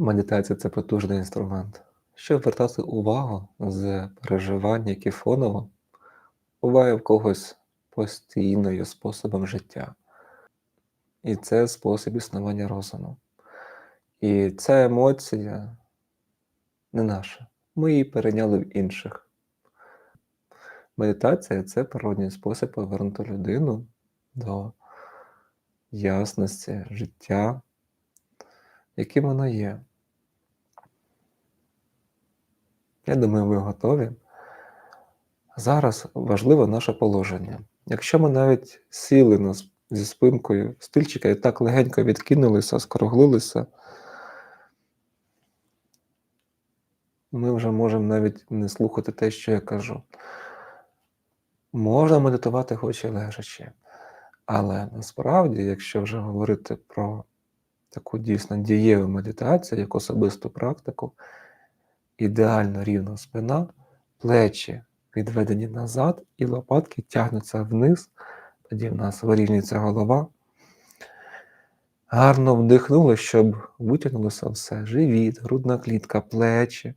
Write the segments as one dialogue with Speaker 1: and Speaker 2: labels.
Speaker 1: Медитація це потужний інструмент, щоб вертати увагу з переживань, які фоново буває в когось постійною способом життя. І це спосіб існування розуму. І ця емоція не наша. Ми її перейняли в інших. Медитація це природній спосіб повернути людину до ясності життя, яким воно є. Я думаю, ви готові. Зараз важливе наше положення. Якщо ми навіть сіли на, зі спинкою стильчика і так легенько відкинулися, скруглилися, ми вже можемо навіть не слухати те, що я кажу. Можна медитувати хоч і лежачи. Але насправді, якщо вже говорити про таку дійсно дієву медитацію, як особисту практику, ідеально рівна спина, плечі відведені назад, і лопатки тягнуться вниз, тоді в нас вирівнюється голова. Гарно вдихнули, щоб витягнулося все. Живіт, грудна клітка, плечі.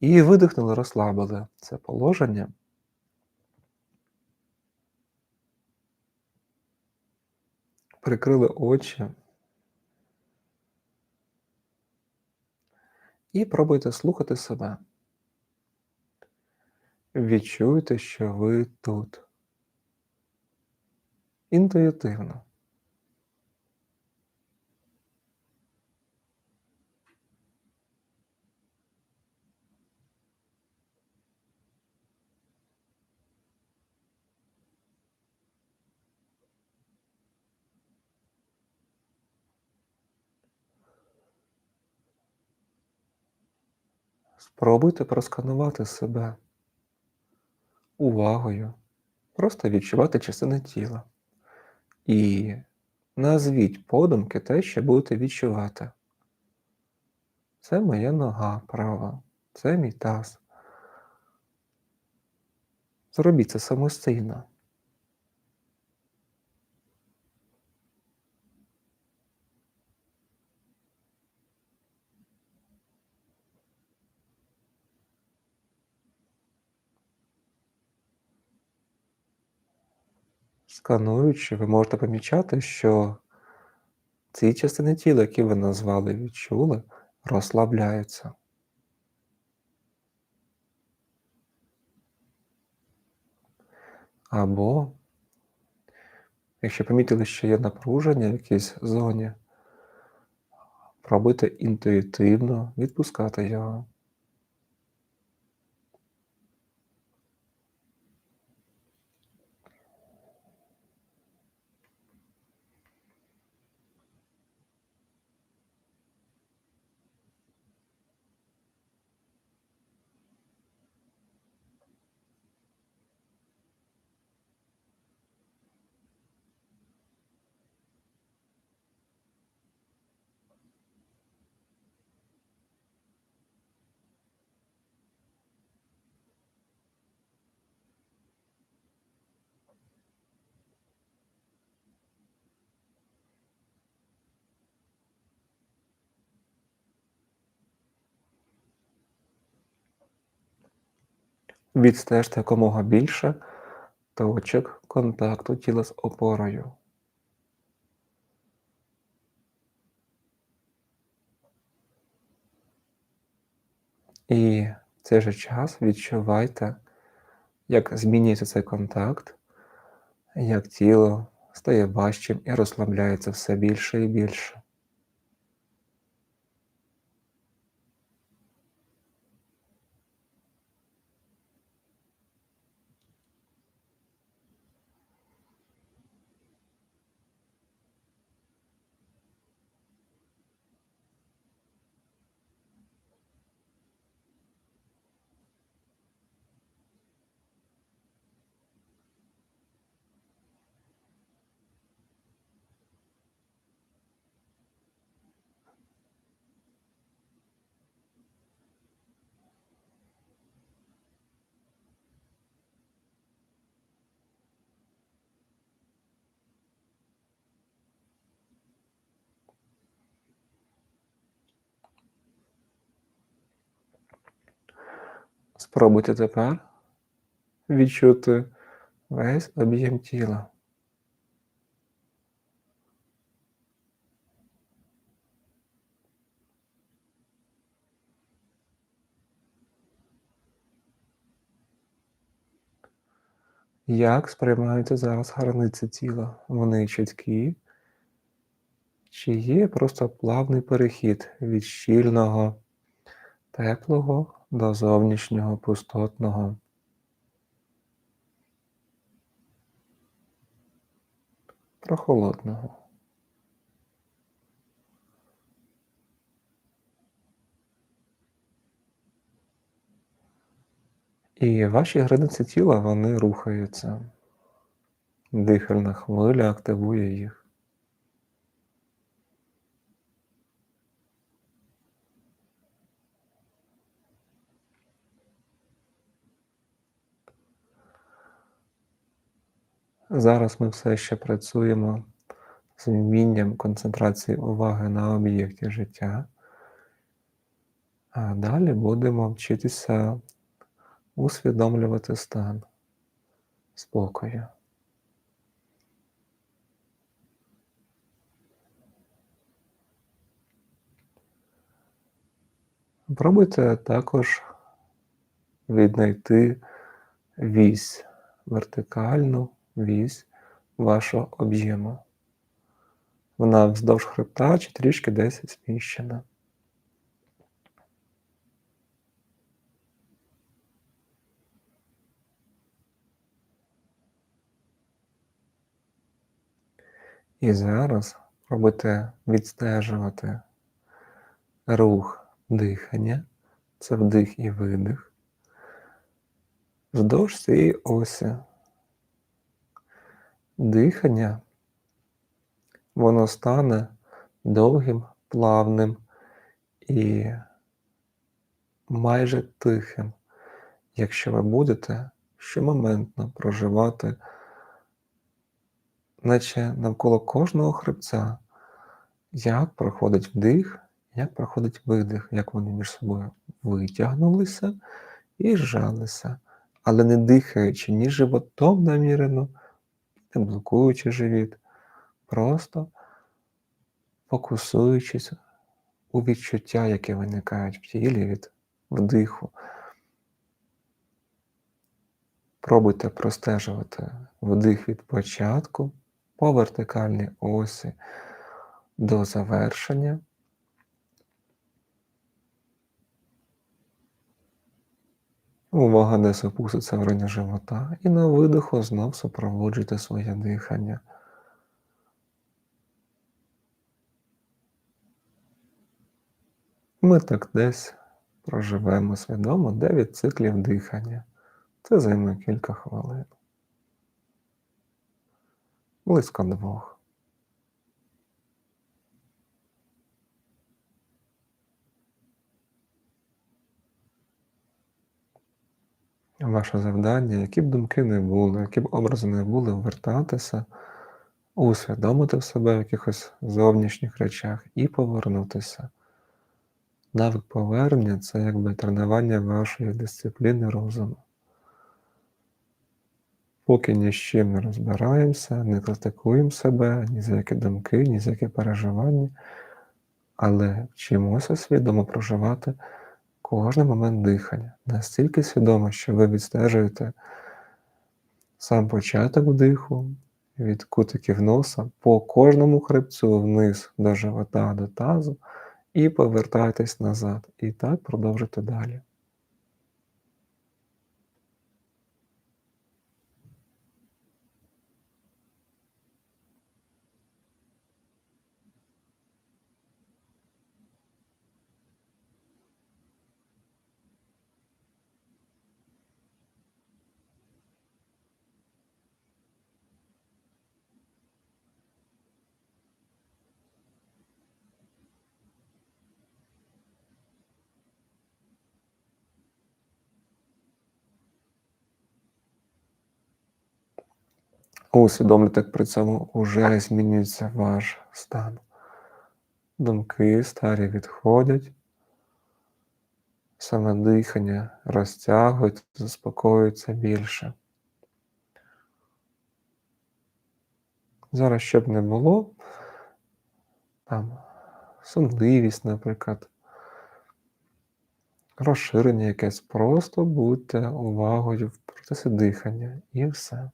Speaker 1: І видихнули, розслабили це положення. Прикрили очі. І пробуйте слухати себе. Відчуйте, що ви тут. Інтуїтивно. Спробуйте просканувати себе увагою, просто відчувати частини тіла. І назвіть подумки те, що будете відчувати. Це моя нога права, це мій таз. Зробіть це самостійно. Скануючи, ви можете помічати, що ці частини тіла, які ви назвали відчули, розслабляються. Або, якщо помітили, що є напруження в якійсь зоні, пробуйте інтуїтивно відпускати його. Відстежте якомога більше точок контакту тіла з опорою. І в цей же час відчувайте, як змінюється цей контакт, як тіло стає важчим і розслабляється все більше і більше. Спробуйте тепер відчути весь об'єм тіла. Як сприймаються зараз границі тіла? Вони чіткі? Чи є просто плавний перехід від щільного, теплого до зовнішнього пустотного? Прохолодного. І ваші границі тіла вони рухаються. Дихальна хвиля активує їх. Зараз ми все ще працюємо з вмінням концентрації уваги на об'єкті життя, а далі будемо вчитися усвідомлювати стан спокою. Пробуйте також віднайти вісь, вертикальну вісь вашого об'єму. Вона вздовж хребта чи трішки десь зміщена. І зараз пробуйте відстежувати рух дихання, це вдих і видих, вздовж цієї осі. Дихання, воно стане довгим, плавним і майже тихим, якщо ви будете щомоментно проживати наче навколо кожного хребця, як проходить вдих, як проходить видих, як вони між собою витягнулися і зжалися, але не дихаючи ні животом намірено, не блокуючи живіт, просто фокусуючись у відчуття, які виникають в тілі від вдиху. Пробуйте простежувати вдих від початку по вертикальній осі до завершення. Увага десь опуститься в районі живота і на видиху знов супроводжуйте своє дихання. Ми так десь проживемо свідомо 9 циклів дихання. Це займе кілька хвилин. Близько двох. Ваше завдання, які б думки не були, які б образи не були, вертатися, усвідомити в себе в якихось зовнішніх речах і повернутися. Навик повернення це якби тренування вашої дисципліни розуму. Поки ні з чим не розбираємося, не критикуємо себе, ні за які думки, ні за які переживання, але вчимося свідомо проживати кожен момент дихання. Настільки свідомо, що ви відстежуєте сам початок вдиху від кутиків носа по кожному хребцю вниз до живота, до тазу, і повертайтесь назад. І так продовжуйте далі. Усвідомлюйте, як при цьому вже змінюється ваш стан. Думки старі відходять, саме дихання розтягується, заспокоюється більше. Зараз щоб не було, там сонливість, наприклад, розширення якесь, просто будьте увагою в процесі дихання і все.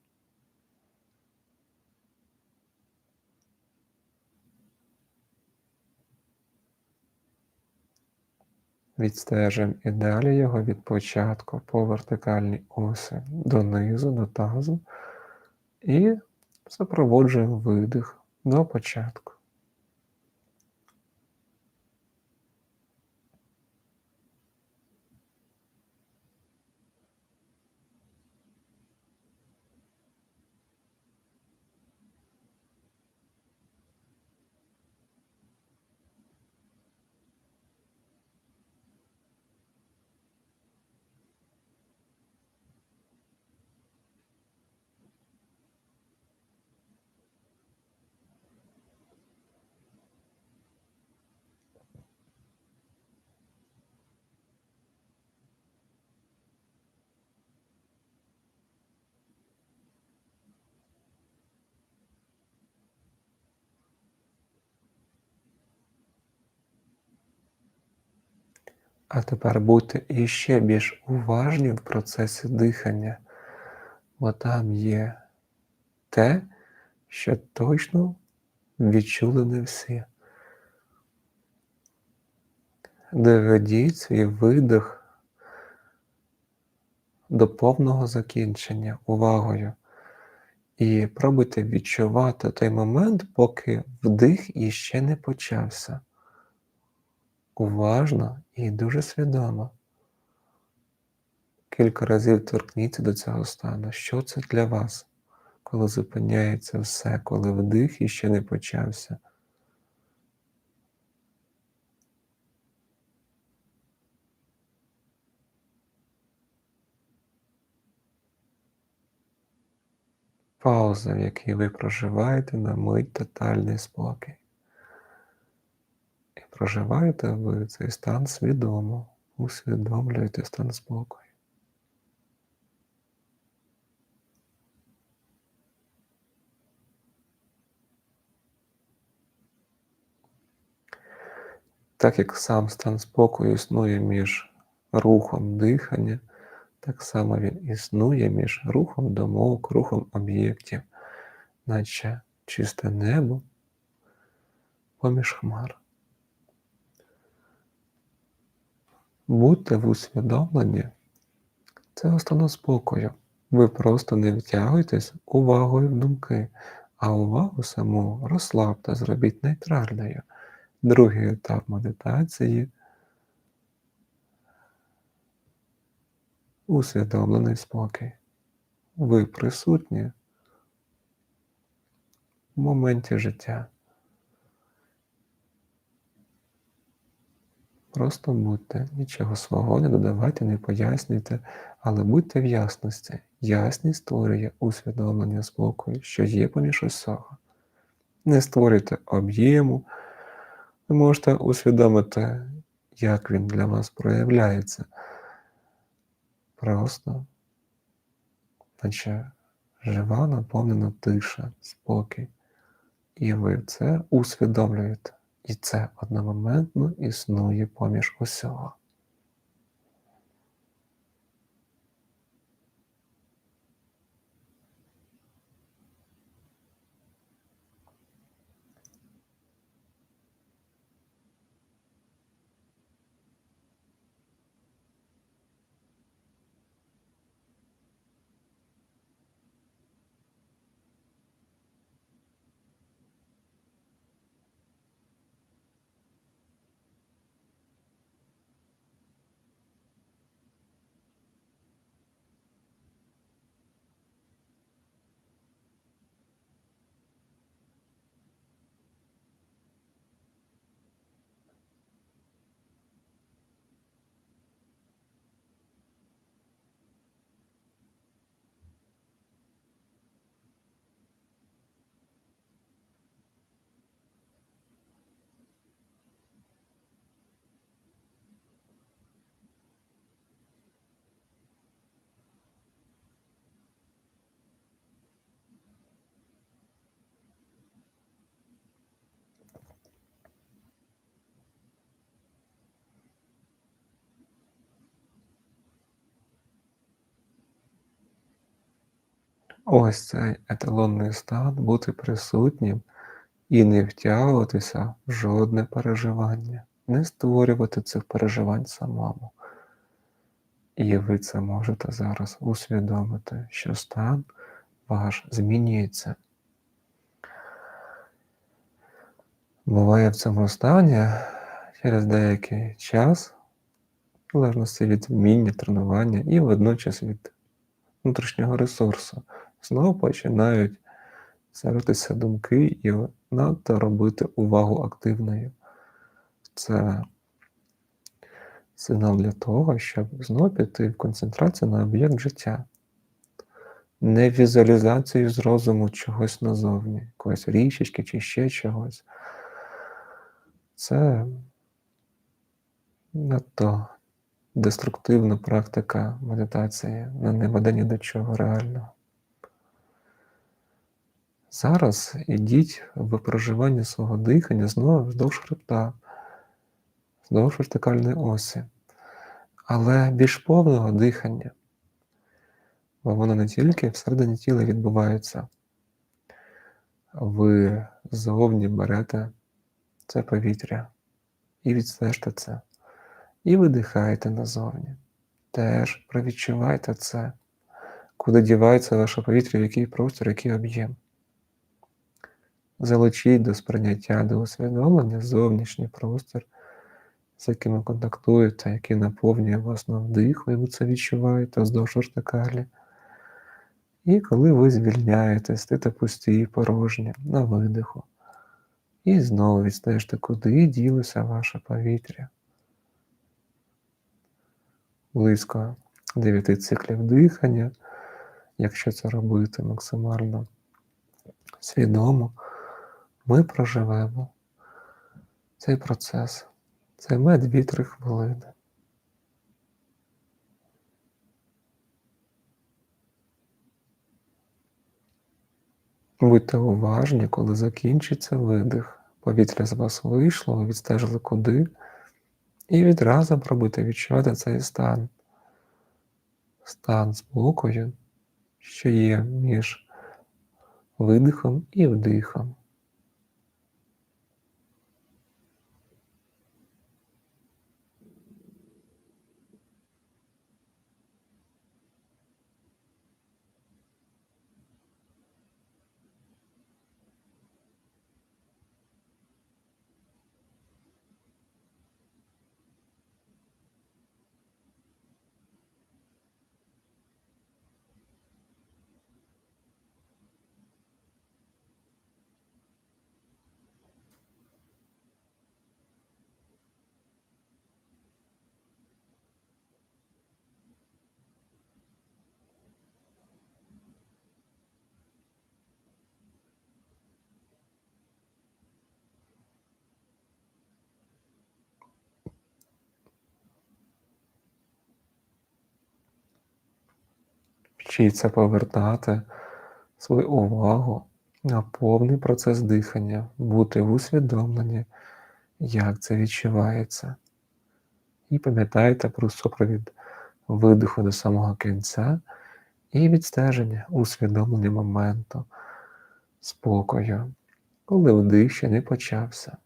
Speaker 1: Відстежуємо і далі його від початку по вертикальній осі донизу, до тазу і запроводжуємо видих до початку. А тепер будьте іще більш уважні в процесі дихання, бо там є те, що точно відчули не всі. Доведіть свій видих до повного закінчення увагою. І пробуйте відчувати той момент, поки вдих іще не почався уважно і дуже свідомо. Кілька разів торкніться до цього стану. Що це для вас, коли зупиняється все, коли вдих іще не почався? Пауза, в якій ви проживаєте на мить тотальний спокій. Проживаєте ви цей стан свідомо, усвідомлюєте стан спокою. Так як сам стан спокою існує між рухом дихання, так само він існує між рухом думок, рухом об'єктів, наче чисте небо поміж хмар. Будьте в усвідомленні це стан спокою. Ви просто не втягуйтесь увагою в думки, а увагу саму розслабте, зробіть нейтральною. Другий етап медитації усвідомлений спокій. Ви присутні в моменті життя. Просто будьте, нічого свого не додавайте, не пояснюйте, але будьте в ясності. Ясність створює усвідомлення спокою, що є поміж усього. Не створюйте об'єму, ви можете усвідомити, як він для вас проявляється. Просто, наче жива, наповнена тиша, спокій. І ви це усвідомлюєте. І це одномоментно існує поміж усього. Ось цей еталонний стан бути присутнім і не втягуватися в жодне переживання, не створювати цих переживань самому. І ви це можете зараз усвідомити, що стан ваш змінюється. Буває в цьому стані через деякий час, в залежності від вміння, тренування і водночас від внутрішнього ресурсу, знову починають з'явитися думки і надто робити увагу активною. Це сигнал для того, щоб знову піти в концентрацію на об'єкт життя, не візуалізацію з розуму чогось назовні, якоїсь річечки чи ще чогось. Це надто деструктивна практика медитації, вона не веде ні до чого реального. Зараз ідіть в проживання свого дихання знову вздовж хребта, вздовж вертикальної осі, але більш повного дихання, бо воно не тільки всередині тіла відбувається, ви ззовні берете це повітря і відстежте це. І видихаєте назовні. Теж провідчувайте це, куди дівається ваше повітря, в який простір, який об'єм. Залучіть до сприйняття, до усвідомлення зовнішній простір, з яким ви контактуєте, який наповнює вас на вдих, ви це відчуваєте вздовж вертикалі. І коли ви звільняєте, стите пусті і порожні на видиху. І знову відстежте, куди ділося ваше повітря. Близько 9 циклів дихання, якщо це робити максимально свідомо, ми проживемо цей процес. Займе 2-3 хвилини. Будьте уважні, коли закінчиться видих. Повітря з вас вийшло, ви відстежили куди. І відразу пробуйте відчувати цей стан. Стан спокою, що є між видихом і вдихом. Вчіться повертати свою увагу на повний процес дихання, бути в усвідомленні, як це відчувається. І пам'ятайте про супровід видиху до самого кінця і відстеження усвідомлення моменту, спокою, коли вдих ще не почався.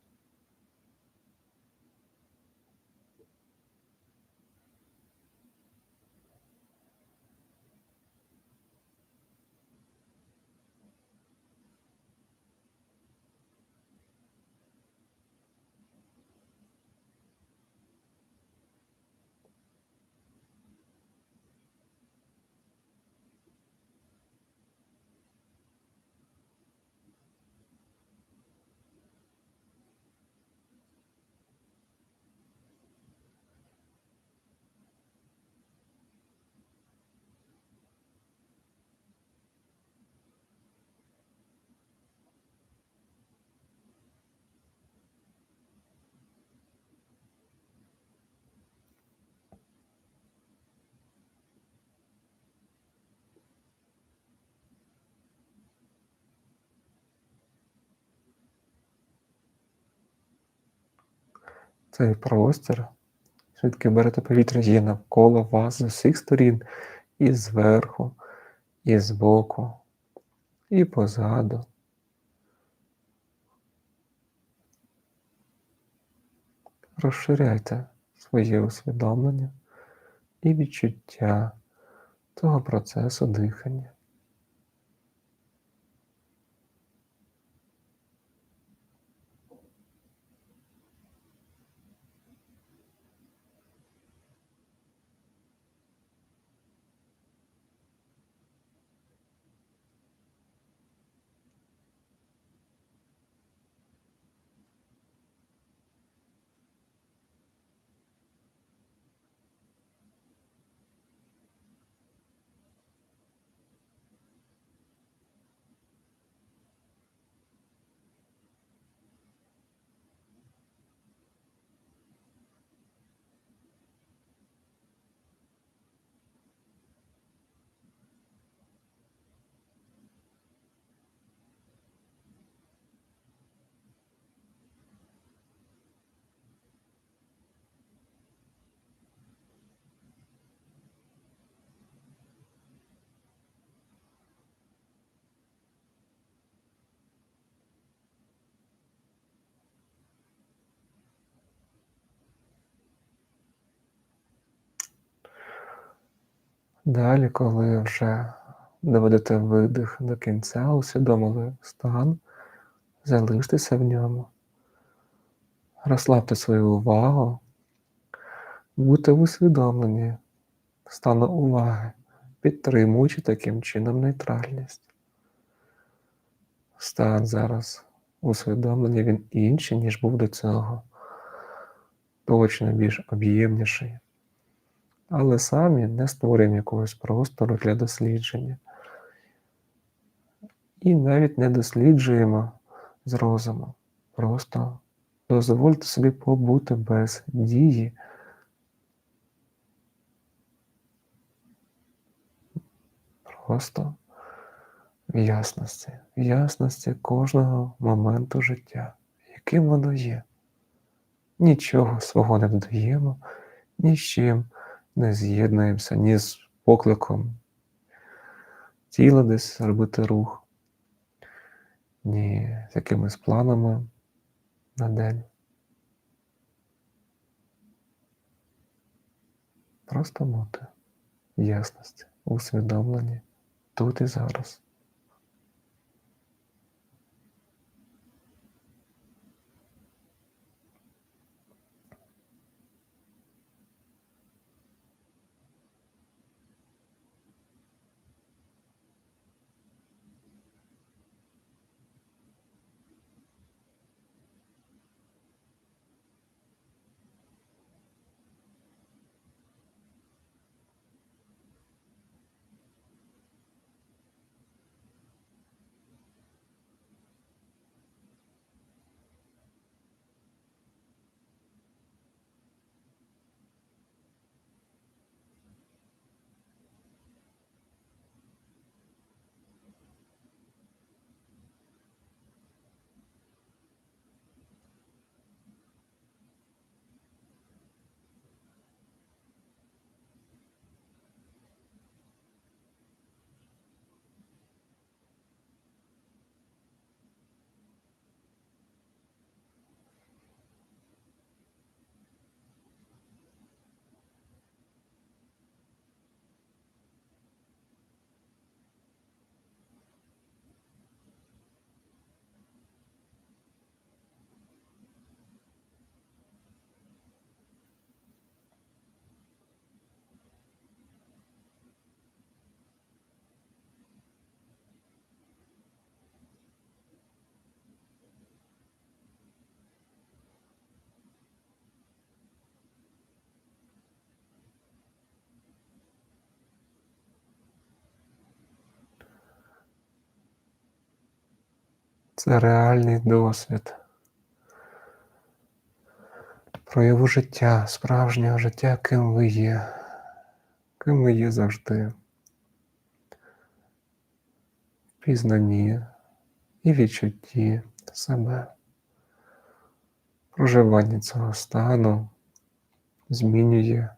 Speaker 1: Цей простір, звідки берете повітря, є навколо вас з усіх сторін, і зверху, і збоку, і позаду. Розширяйте своє усвідомлення і відчуття того процесу дихання. Далі, коли вже доведете видих до кінця, усвідомили стан, залиштеся в ньому, розслабте свою увагу, будьте в усвідомленні стану уваги, підтримуючи таким чином нейтральність. Стан зараз усвідомлення він інший, ніж був до цього, точно більш об'ємніший але самі не створюємо якогось простору для дослідження. І навіть не досліджуємо з розуму. Просто дозвольте собі побути без дії. Просто в ясності, в ясності кожного моменту життя, яким воно є. Нічого свого не додаємо, ні з чим не з'єднуємося ні з покликом тіла десь робити рух, ні з якимись планами на день. Просто бути в ясності, усвідомлені тут і зараз. Це реальний досвід прояву життя, справжнього життя, ким ви є, ким ви є завжди. Пізнанні і відчутті себе. Проживання цього стану змінює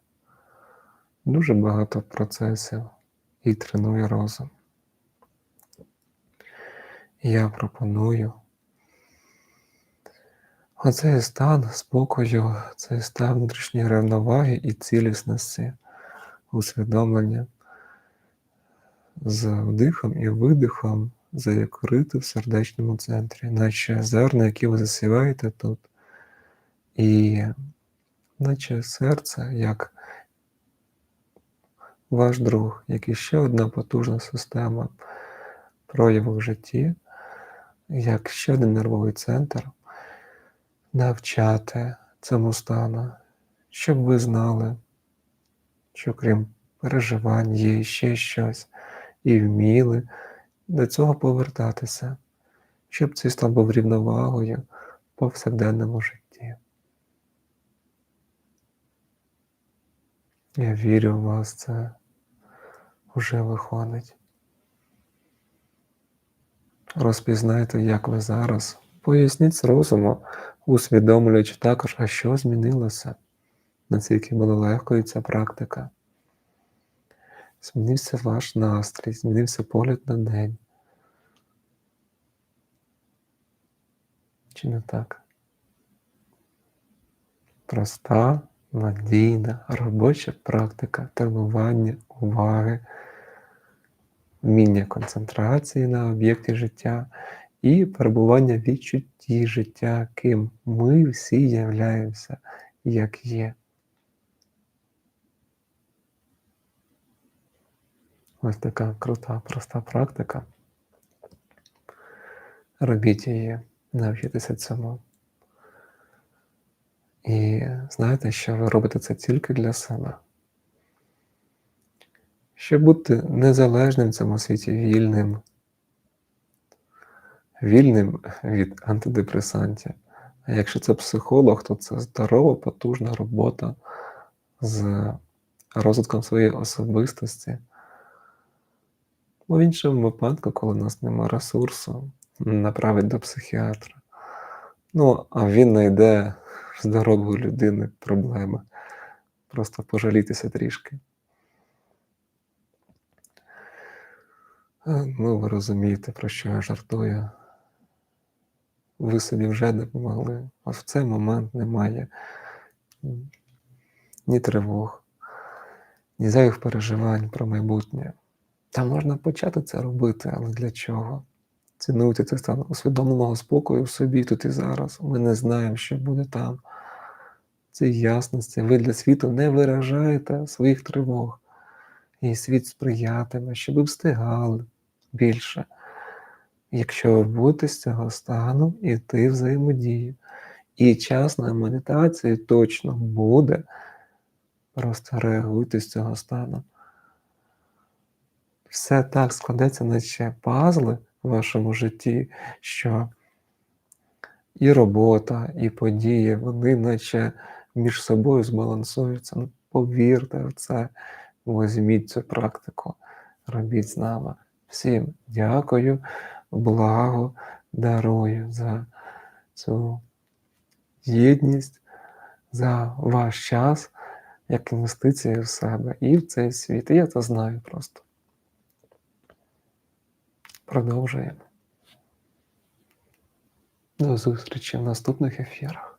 Speaker 1: дуже багато процесів і тренує розум. Я пропоную. Оцей стан спокою, цей стан внутрішньої рівноваги і цілісності, усвідомлення з вдихом і видихом заякорити в сердечному центрі, наче зерна, які ви засіваєте тут, і наче серце, як ваш друг, як іще одна потужна система прояву в житті, як ще один нервовий центр, навчати цьому стану, щоб ви знали, що крім переживань є ще щось, і вміли до цього повертатися, щоб цей стан був рівновагою в повсякденному житті. Я вірю в вас, це вже виходить. Розпізнайте, як ви зараз. Поясніть з розуму, усвідомлюючи також, а що змінилося, наскільки була легкою ця практика. Змінився ваш настрій, змінився погляд на день. Чи не так? Проста, надійна, робоча практика тренування уваги, вміння концентрації на об'єкті життя і перебування в відчутті життя, ким ми всі являємося, як є. Ось така крута, проста практика. Робіть її, навчитися цьому. І знаєте, що ви робите це тільки для себе. Щоб бути незалежним в цьому світі, вільним, вільним від антидепресантів. А якщо це психолог, то це здорова, потужна робота з розвитком своєї особистості. Бо в іншому випадку, коли у нас немає ресурсу, направить до психіатра. Ну, а він знайде в здорової людини проблеми. Просто пожалітися трішки. Ну, ви розумієте, про що я жартую. Ви собі вже допомогли. А в цей момент немає ні тривог, ні зайвих переживань про майбутнє. Та можна почати це робити, але для чого? Цінуйте цей стан усвідомленого спокою в собі тут і зараз. Ми не знаємо, що буде там. Це ясності. Ви для світу не виражаєте своїх тривог. І світ сприятиме, щоб ви встигали більше. Якщо ви будете з цього стану іти взаємодію. І час на медитації точно буде. Просто реагуйте з цього стану все так складеться, наче пазли в вашому житті, що і робота, і події, вони наче між собою збалансуються. Повірте в це, візьміть цю практику, робіть з нами. Всім дякую, благо дарую за цю єдність, за ваш час, як інвестиція в себе і в цей світ. І я це знаю просто. Продовжуємо. До зустрічі в наступних ефірах.